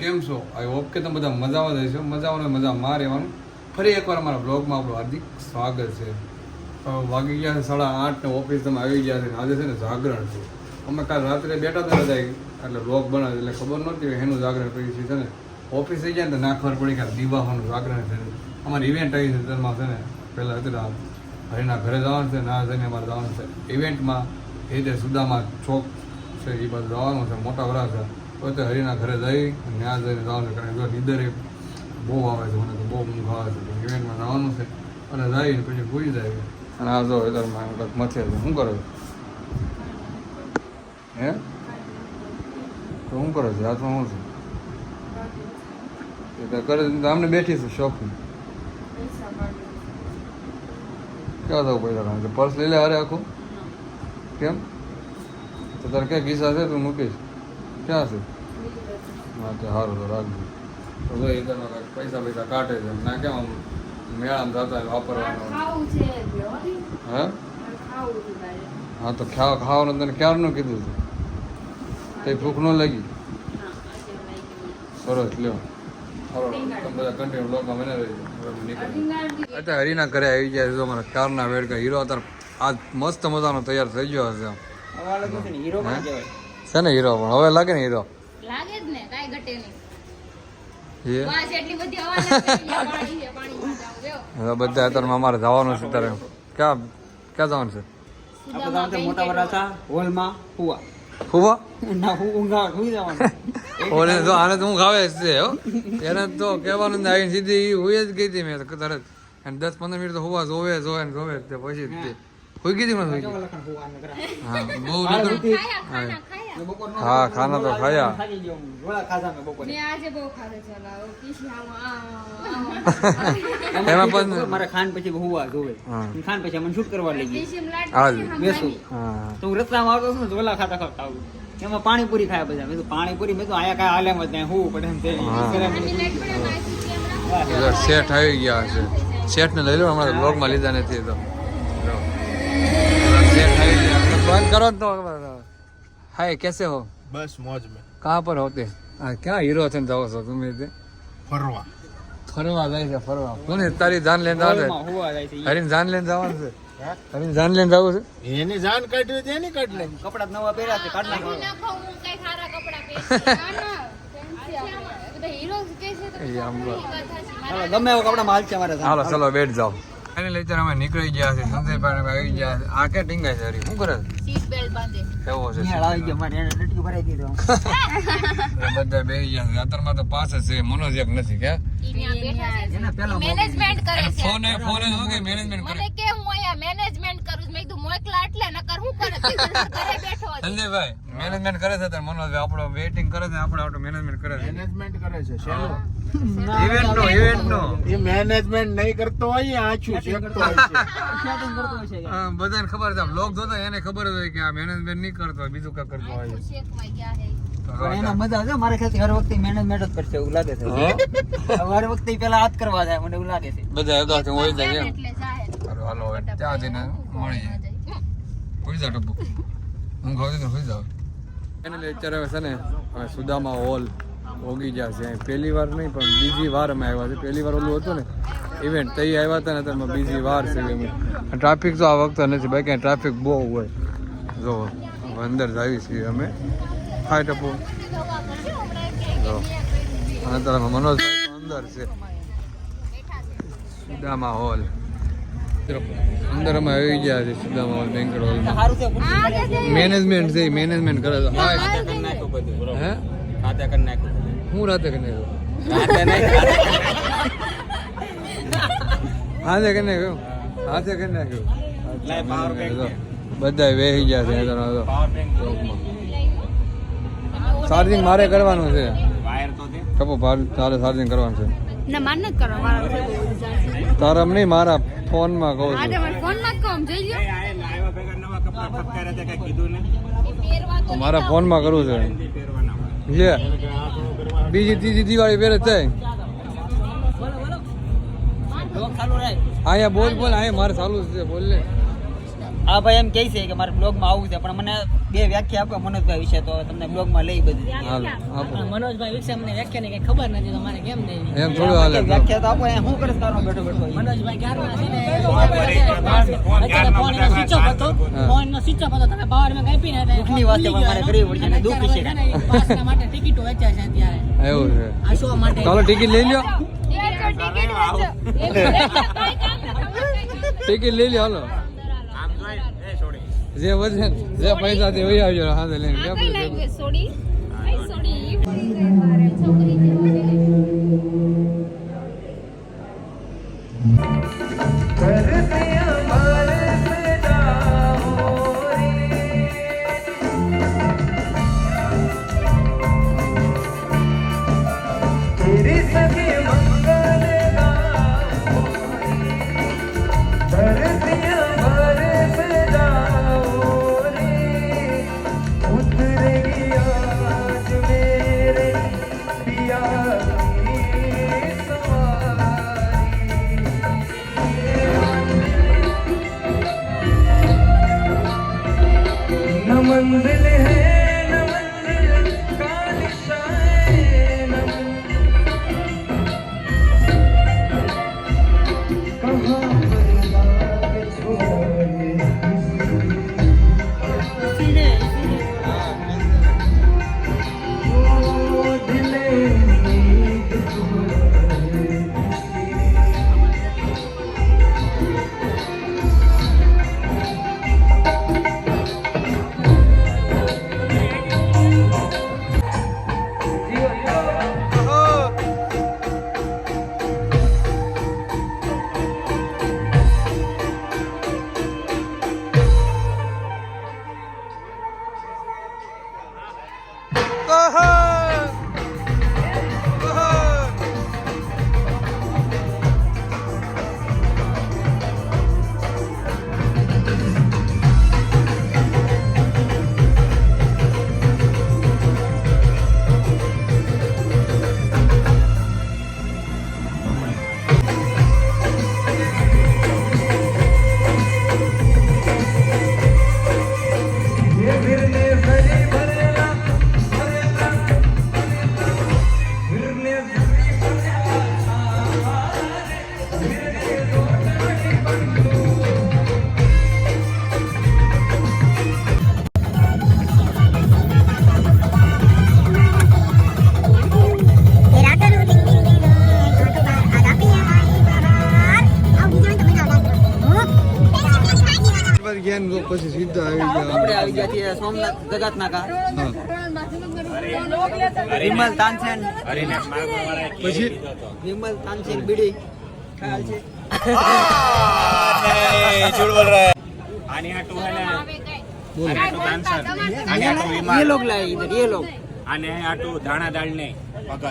કેમ છો? I hope કે તમે બધા મજામાં જ મજામાં મજામાં રહેવાનું. ફરી એકવાર અમારા બ્લોગમાં આપણું હાર્દિક સ્વાગત છે. વાગી ગયા છે સાડા આઠ ને ઓફિસ તમે આવી ગયા છે આજે છે ને જાગરણ છે. અમે કાલ રાત્રે બેઠા હતા બધા એટલે બ્લોગ બનાવે એટલે ખબર નહોતી એનું જાગરણ કર્યું છે ને. ઓફિસ થઈ જાય ને ના ખબર પડી કે દિવાહોનું જાગરણ છે અમારી ઇવેન્ટ આવી છે તેમાં છે ને. પહેલાં હતા હરિના ઘરે જવાનું છે ના જઈને અમારે જવાનું છે. ઇવેન્ટમાં એ રીતે સુદામાં ચોક છે, એ બાજુ જવાનું છે. મોટા વરા છે. પોતે હરિના ઘરે જઈ અને ત્યાં જઈને જવાનું કારણ કે નીંદર બહુ આવે છે મને તો બહુ ઊંઘ આવે છે. ઇવેન્ટમાં જવાનું છે. અને જઈને પછી ભૂલી જાય. અને આ જો કંઈક મથે છે શું કરો? છો હે? તો શું કરો છો? હાથમાં શું છે? એ તો કરે છે, તો અમને બેઠી છે શોખની ક્યાં થવું પૈસા કાઢવા પર્સ લઈ લે અરે આખું? કેમ? તો તારે ક્યાં કિસ્સા છે તું મૂકીશ. ક્યાં છે? હા તે સારું તો રાખજો. તો એ તને પૈસા પૈસા કાઢે છે. ના કેમ આમ મેળામાં જતા વાપરવાનો? ખાવું છે એટલે હો. હે તો ખાવા ખાવાનું તને ક્યારનું કીધું છે તે ભૂખ ન લાગી. સરસ લ્યો. અત્યારે હરીના ઘરે આવી જાય છે અમારા કારના વેડકા હીરો. અત્યારે આજ મસ્ત મજાનો તૈયાર થઈ ગયો હશે હીરો છે ને હીરો? પણ હવે લાગે ને હીરો? લાગે જ ને કાઈ ઘટે નહીં. એ વાસ એટલી બધી અત્યારમાં અમારે જવાનું છે ત્યારે ક્યાં ક્યાં જવાનું છે? મોટા વરાછા હોલમાં હુવા. ફુવા ના ઊંઘા હુઈ જવાનું. ઓને તો આને તો હું ખાવે જ છે હો. એને તો કહેવાનું ને આવીને સીધી હોય જ ગઈ હતી મેં તો તરત. અને દસ પંદર મિનિટ તો હુવા જોવે જોવે ને જોવે જ તે પછી જ તે. હુઈ ગઈ હતી મને હા બહુ હા, ખાના તો ખાયા. એમાં પણ- મારે ખાન પછી હુવા જોવે. ખાન પછી મને શૂટ કરવા લઈ. બેસું તો હું રસ્તામાં આવતો છું ને ઝોલા ખાતા ખાતા આવું. એમાં પાણીપુરી ખાયા બધા. મેં પાણીપુરી? મેં તો આયા કાંઈ હાલે મત નહીં હું પડે શેઠ આવી ગયા છે. શેઠને લઈ લો હમણાં બ્લોગમાં લીધા નથી તો. જો. શેઠ આવી ગયા. બંધ કરો ને તો. હાય કેસે હો बस मौज में कहाँ पर होते હા ક્યાં હીરો છે ને જાઓ છો તમે તે फरवा ફરવા જાય છે ફરવા કોને તારી જાન લઈને આવે હોલમાં હુવા જાય છે ઈ. હરીને જાન લઈને જવાનું છે હરીને જાન લઈને જવું છે એની જાન કાઢી હોય તો એની કાઢ લે કપડા જ નવા પહેર્યા છે કાઢ નાખો નાખો હું કઈ સારા કપડાં પહેરીશ. ના, ના. પીસીએમ. બધા heroes કહે છે તો એ આમ એ વાત સાચી. હાલો, ગમે એવા કપડામાં હાલ છે મારે હાલો ચલો બેઠ જાઓ એને લઈ અમે નીકળી ગયા છે સંજયભાઈ આવી ગયા છે આ કે ટીંગાય છે હરી? શું કરે સીટ બેલ્ટ બાંધે. છે એવો છે આવી ગયો મારે એને ડટકી ભરાઈ દીધો એ બધા બે ગયા છે. અત્યારમાં તો પાસે છે મનોજ એક નથી કે? મેનેજમેન્ટ કરે છે. ફોને ફોને શું કે મેનેજમેન્ટ કરે? મને કે હું અહીંયા મેનેજમેન્ટ કરું છું. મેં કીધું મોકલા એટલે નકર હું કરે? ઘરે બેઠો. સંજયભાઈ મેનેજમેન્ટ કરે છે ત્યારે મનોજ આપણો વેઇટિંગ કરે છે આપણો આપણો મેનેજમેન્ટ કરે છે. મેનેજમેન્ટ કરે છે શેનું? ઇવેન્ટ નો ઇવેન્ટ નો એ મેનેજમેન્ટ નહીં કરતો હોય આછું આછું. કરતો હોય છે બધાને ખબર છે બ્લોગ જોતા એને ખબર હોય કે આ મેનેજમેન્ટ નહીં કરતો હોય બીજું કાંઈ કરતો હોય. તો પણ એમાં મજા છે મારે ખ્યાલથી હર વખતે મેનેજમેન્ટ જ કરશે એવું લાગે છે. હર વખતે પેલા હાથ કરવા જાય મને એવું લાગે છે. બધા હતા હોય જાય એમ. એટલે જાહે. સારું હાલો ત્યાં જઈને મળીએ. હોઈ જા ટપુ. હું ખાવ ને હોઈ જાવ એને લઈ અત્યારે હવે છે ને સુદામા હોલ ઓગી છે. અહીં પહેલી વાર નહીં, પણ બીજી વાર અમે આવ્યા છે. પહેલી વાર ઓલું હતું ને ઇવેન્ટ તઈ આવ્યા હતા ને અત્યારે બીજી વાર છે ટ્રાફિક તો આ વખતે નથી બાકી ટ્રાફિક બહુ હોય. જો અંદર જ આવી છીએ અમે. હાય ટપુ. જો, અને અત્યારે મનોજ અંદર છે. સુદામા હોલ. અંદર અમે આવી ગયા છે Sudama hall banker hall management છે મેનેજમેન્ટ કરે છે. હાય. હે ખાતે નાખ્યું હું રાતે કને નહીં હાથે કને ગયો. હાથે કરીને ગયો. બધા વેહી ગયા છે તો ચાર્જિંગ મારે કરવાનું છે. ખબર તો તારે ચાર્જિંગ કરવાનું છે. તારા નહીં મારા ફોનમાં કહું છું. મારા ફોનમાં કરવું છે. લે. બીજી ત્રીજી દિવાળી પહેરે થાય ચાલુ અહીંયા બોલ બોલ અહીંયા મારે ચાલુ છે બોલ ને આ ભાઈ એમ કહે છે કે મારે બ્લોગમાં આવવું છે પણ મને બે વ્યાખ્યા આપો મનોજભાઈ વિશે તો તમને બ્લોગમાં લઈ બધી. મનોજભાઈ વિશે અમને વ્યાખ્યા ની કઈ ખબર નથી તો મારે કેમ નહીં એમ થોડું હાલે. વ્યાખ્યા તો આપો એ શું કરે તારો બેઠો બેઠો? મનોજભાઈ ક્યારના છે ને? ફોન સ્વિચ હતો નો તમે પાવરમાં કાપી ને વાત મારે કરવી પડશે અને દુઃખ છે. પાસના માટે ટિકિટો વેચ્યા છે અત્યારે. એવું છે. આ શો માટે? ચાલો ટિકિટ લઈ લ્યો. ટિકિટ લઈ લ્યો હાલો. જે વધે જે પૈસા તે વહી આવજો હાથે લઈને. સોડી? છોકરી સોમનાથ જગતનાકા હા વિમલ તાનસેન પછી વિમલ તાનસેન બીડી ખ્યાલ છે આની હાટુ હે ને આવે કઈ. બોલો કાંઈ બોલતા તમારે આની હાટુ ये વિમાન लोग लाए इधर ये लोग આને હાટુ ધાણા દાળ ને ભગત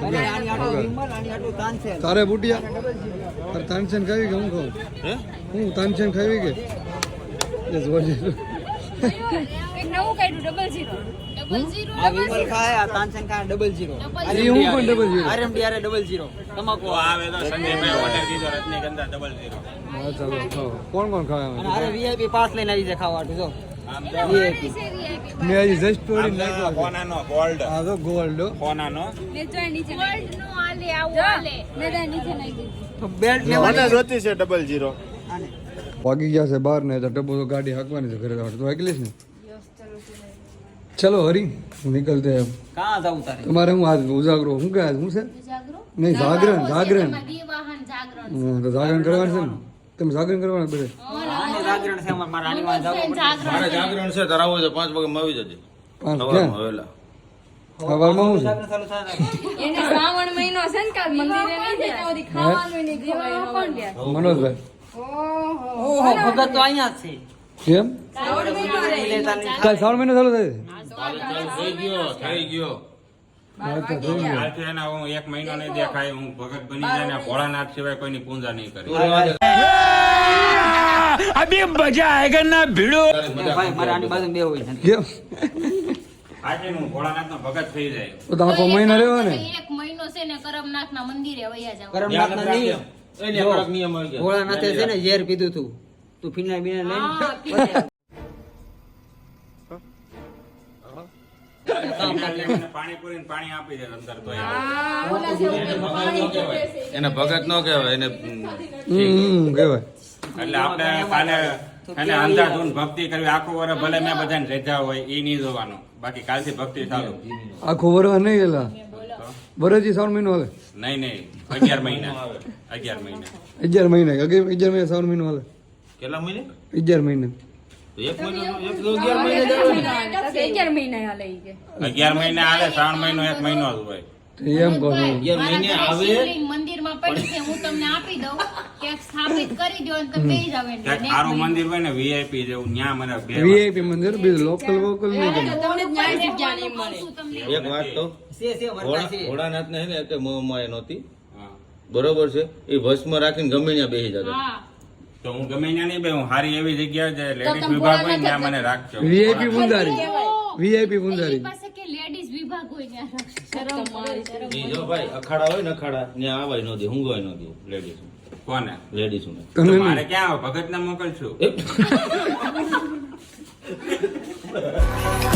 अरे आनी आटो विमल आनी आटो तानसेन તારે બુટિયા તારે તાનસેન ખાવી કે હું ખાઉં હું તાનસેન ખાવી કે એ નવું કાઢ્યું, આ વિમલ ખાય આ તાનસેન ખાય ડબલ જીરો Double હું પણ ડબલ જીરો આરએમડી આરે ડબલ જીરો તમાકુ આવે. તો સંજયભાઈ ઓર્ડર દીધો રજનીગંધા ડબલ ઝીરો ચાલો કોણ કોણ ખાવા વીઆઈપી પાસ લઈને આવી જાય ખાવા જો. છે. મેં જસ્ટ તોડી નાખ્યો છે. ગોલ્ડ આ તો ગોલ્ડ ફોનાનો ને જો નીચે નાખી દીધું. બેલ્ટ છે ડબલ ઝીરો આને. વાગી ગયા છે બહાર ને તો ડબ્બો તો ગાડી હાંકવાની છે ઘરે તો હાંકલીશ ને. ચલો હરી નીકળતે એમ. કાં જાવું તારે? તમારે હું આજ ઉજાગરો? શું કહે આજ? શું છે? નહીં જાગરણ જાગરણ. તો જાગરણ કરવાનું છે ને? તમે જાગરણ કરવાના બધે? જાગરણ છે મારા આની વાંહે જાવું પડે. જાગરણ છે. ધરાવો છે પાંચ વાગે આવી જજે. પાંચ ક્યાં? છે? જાગરણ ચાલુ થાય ને. એને શ્રાવણ મહિનો છે ને કાલ મંદિરે નહીં જાય. ત્યાં સુધી ખાવાનું નહીં ખવાય કોણ લે મનોજભાઈ. ઓહો ભગત તો અહીંયા છે. કેમ? શ્રાવણ મહિનો રે. લેતા કાલ શ્રાવણ મહિનો ચાલુ થાય થઈ ગયો થઈ ગયો હા, એક મહિનો નહીં દેખાય હું ભગત બની જાય ભોળાનાથ સિવાય કોઈની પૂજા નહીં કરી ભાઈ મારે આની બાજુ બે હોય છે. આજે હું ભોળાનાથનો ભગત થઈ જાય તો આખો મહિનો રહ્યો ને? એક મહિનો છે ને કરમનાથના મંદિરે વયા જાવ કરમનાથના નહીં. ભોળાનાથે છે ને ઝેર પીધું તું. તું ફિનાઇલ બિનાઇલ લઈને હા, પીને. પાણીપુરી ને પાણી આપી દે અંદર તો હા, ઓલા જેવું પાણી પીવે છે. એને ભગત નો કેવાય એને કેવાય એટલે આપણે કાલે એને અંધાધૂન ભક્તિ કરવી. આખું વરસ ભલે મેં બધાને રેજા હોય એ નહીં જોવાનું. બાકી કાલથી ભક્તિ ચાલુ. આખું વરસ નહીં એલા. વરસથી શ્રાવણ મહિનો હાલે નહીં નહીં. અગિયાર મહિના. અગિયાર મહિના. અગિયાર મહિના. અગિયાર મહિના શ્રાવણ મહિનો હાલે કેટલા મહિને? અગિયાર મહિના. તો એક મહિનો એક અગિયાર મહિને જ આવે મહિના હાલે અગિયાર મહિના હાલે શ્રાવણ મહિનો એક મહિનો જ હોય. તો એમ કહો આવે? મંદિરમાં પડી છે હું તમને આપી દઉં. ક્યાંક સ્થાપિત કરી દો અને તમે બેસી જાવ એની ક્યાંક અંદર. સારું મંદિર હોય ને વીઆઈપી જેવું ત્યાં મને વીઆઈપી મંદિર બીજું લોકલ વોકલ નહીં ગમે. તમને ન્યાય જગ્યા નહીં મળે કહું છું તમને. એક વાત તો છે છે વર્તા ભોળા- છે ભોળાનાથને હે ને એટલે મોહમાયા નહોતી. બરોબર છે? એ ભસ્મ રાખીને ગમે ત્યાં બેસી જતા. તો હું ગમે ત્યાં નહીં બે હું સારી એવી જગ્યા છે લેડીઝ વિભાગ હોય ત્યાં મને રાખજો. વીઆઈપી મુંદારી વીઆઈપી મુંદારી પાસે કે લેડીઝ વિભાગ હોય ત્યાં રાખશે. શરમ મારે શરમ ઈ જો ભાઈ અખાડા હોય ને અખાડા ત્યાં આવાય ન દે હુંગવાય ન દે લેડીઝ કોને? લેડીઝ ને. તમે મારે ક્યાં આવે? ભગત ને મોકલશું